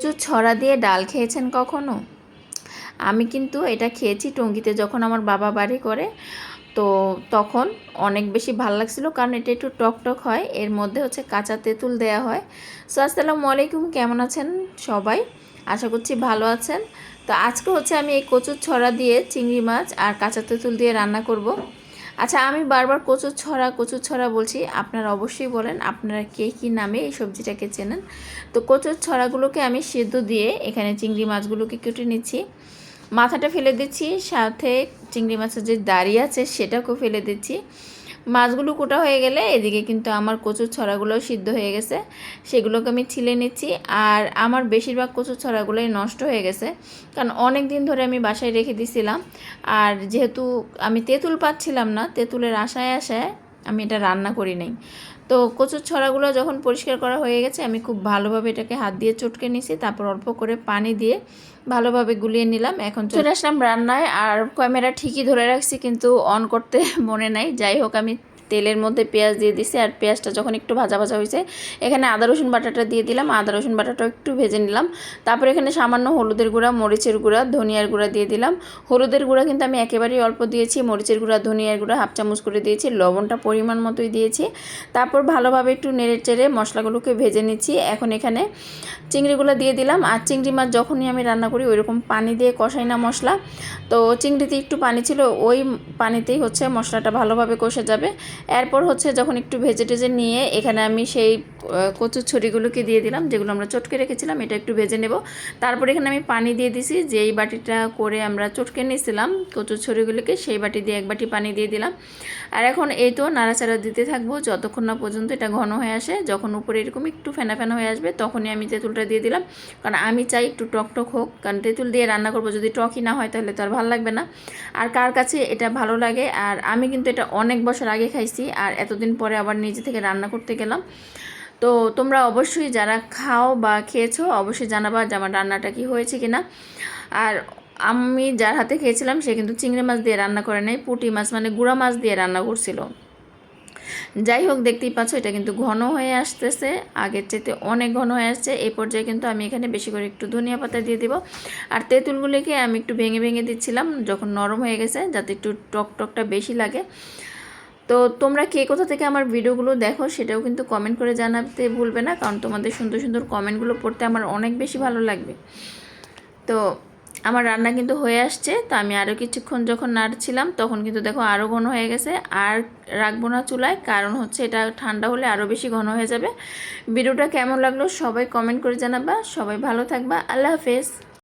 কচুর ছড়া দিয়ে ডাল খেয়েছেন কখনো? আমি কিন্তু এটা খেয়েছি টঙ্গিতে যখন আমার বাবা বাড়ি করে। তো তখন অনেক বেশি ভালো লাগছিল কারণ এটা একটু টক টক হয়। এর মধ্যে হচ্ছে কাঁচা তেঁতুল দেয়া হয়। সো আসসালামু আলাইকুম, কেমন আছেন সবাই? আশা করছি ভালো আছেন। তো আজকে হচ্ছে আমি এই কচুর ছড়া দিয়ে চিংড়ি মাছ আর কাঁচা তেঁতুল দিয়ে রান্না করব। আচ্ছা আমি বারবার কচুর ছড়া কচুর ছড়া বলছি। আপনারা অবশ্যই বলেন, আপনারা কে কী নামে এই সবজিটাকে চেনেন। তো কচুর ছড়াগুলোকে আমি সেদ্ধ দিয়ে এখানে চিংড়ি মাছগুলোকে কেটে নিচ্ছি। মাথাটা ফেলে দিচ্ছি, সাথে চিংড়ি মাছের যে দাড়ি আছে সেটাকেও ফেলে দিচ্ছি। মাছগুলো কোটা হয়ে গেলে এদিকে কিন্তু আমার কচুর ছড়াগুলোও সিদ্ধ হয়ে গেছে। সেগুলোকে আমি ছিলে নিচ্ছি আর আমার বেশিরভাগ কচুর ছড়াগুলোই নষ্ট হয়ে গেছে। কারণ অনেক দিন ধরে আমি বাসায় রেখে দিছিলাম। আর যেহেতু আমি তেঁতুল পাচ্ছিলাম না, তেঁতুলের আশায় আশায় আমি এটা রান্না করি নাই। তো কচুর ছড়াগুলো যখন পরিষ্কার করা হয়ে গেছে, আমি খুব ভালোভাবে এটাকে হাত দিয়ে চটকে নিছি, তারপর অল্প করে পানি দিয়ে ভালোভাবে গুলিয়ে নিলাম। এখন চলে আসলাম রান্নায়, আর ক্যামেরা ঠিকই ধরে রাখছি, কিন্তু অন করতে মনে নাই। যাই হোক, আমি তেলের মধ্যে পেঁয়াজ দিয়ে দিছি আর পেঁয়াজটা যখন একটু ভাজা ভাজা হয়েছে, এখানে আদা, রসুন বাটাটা দিয়ে দিলাম। আদা, রসুন বাটাটা একটু ভেজে নিলাম। তারপর এখানে সামান্য হলুদের গুঁড়া, মরিচের গুঁড়া, ধনিয়ার গুঁড়া দিয়ে দিলাম। হলুদের গুঁড়া কিন্তু আমি একেবারেই অল্প দিয়েছি। মরিচের গুঁড়া, ধনিয়ার গুঁড়া হাফ চামচ করে দিয়েছি। লবণটা পরিমাণ মতোই দিয়েছি। তারপর ভালোভাবে একটু নেড়ে চেড়ে মশলাগুলোকে ভেজে নিচ্ছি। এখন এখানে চিংড়িগুলো দিয়ে দিলাম। আর চিংড়ি মাছ যখনই আমি রান্না করি, ওইরকম পানি দিয়ে কষাই না মশলা। তো চিংড়িতে একটু পানি ছিল, ওই পানিতেই হচ্ছে মশলাটা ভালোভাবে কষে যাবে। এরপর হচ্ছে যখন একটু ভেজে টেজে নিয়ে এখানে আমি সেই কচুর ছড়িগুলোকে দিয়ে দিলাম, যেগুলো আমরা চটকে রেখেছিলাম, এটা একটু ভেজে নেব। তারপর এখানে আমি পানি দিয়ে দিছি, যেই বাটিটা করে আমরা চটকে নিয়েছিলাম কচুর ছড়িগুলোকে, সেই বাটি দিয়ে এক বাটি পানি দিয়ে দিলাম। আর এখন এই তো নাড়াচাড়া দিতে থাকব, যতক্ষণ না পর্যন্ত এটা ঘন হয়ে আসে, যখন উপরে এরকম একটু ফেনা ফেনা হয়ে আসবে, তখনই আমি তেঁতুলটা দিয়ে দিলাম। কারণ আমি চাই একটু টক টক হোক, কারণ তেঁতুল দিয়ে রান্না করব যদি টকই না হয়, তাহলে তো আর ভালো লাগবে না। আর কার কাছে এটা ভালো লাগে, আর আমি কিন্তু এটা অনেক বছর আগে খাইছি আর এতদিন পরে আবার নিজে থেকে রান্না করতে গেলাম। তো তোমরা অবশ্যই যারা খাও বা খেয়েছো অবশ্যই জানাবা যে আমার রান্নাটা কি হয়েছে কিনা। আর আমি যার হাতে খেয়েছিলাম সে কিন্তু চিংড়ি মাছ দিয়ে রান্না করে নেই, পুঁটি মাছ মানে গুঁড়া মাছ দিয়ে রান্না করছিল। যাই হোক, দেখতেই পাচ্ছ এটা কিন্তু ঘন হয়ে আসতেছে, আগের চাইতে অনেক ঘন হয়ে আসছে। এই পর্যায়ে কিন্তু আমি এখানে বেশি করে একটু ধনিয়া পাতা দিয়ে দিব। আর তেঁতুলগুলিকে আমি একটু ভেঙে ভেঙে দিচ্ছিলাম, যখন নরম হয়ে গেছে, যাতে একটু টক টকটা বেশি লাগে। তো তোমরা কে কোথা থেকে আমার ভিডিওগুলো দেখো সেটাও কিন্তু কমেন্ট করে জানাতে ভুলবে না, কারণ তোমাদের সুন্দর সুন্দর কমেন্টগুলো পড়তে আমার অনেক বেশি ভালো লাগবে। তো আমার রান্না কিন্তু হয়ে আসছে, তো আমি আরও কিছুক্ষণ যখন নাড়ছিলাম তখন কিন্তু দেখো আরও ঘন হয়ে গেছে। আর রাখব না চুলায়, কারণ হচ্ছে এটা ঠান্ডা হলে আরও বেশি ঘন হয়ে যাবে। ভিডিওটা কেমন লাগল সবাই কমেন্ট করে জানাবা, সবাই ভালো থাকবা, আল্লাহ হাফেজ।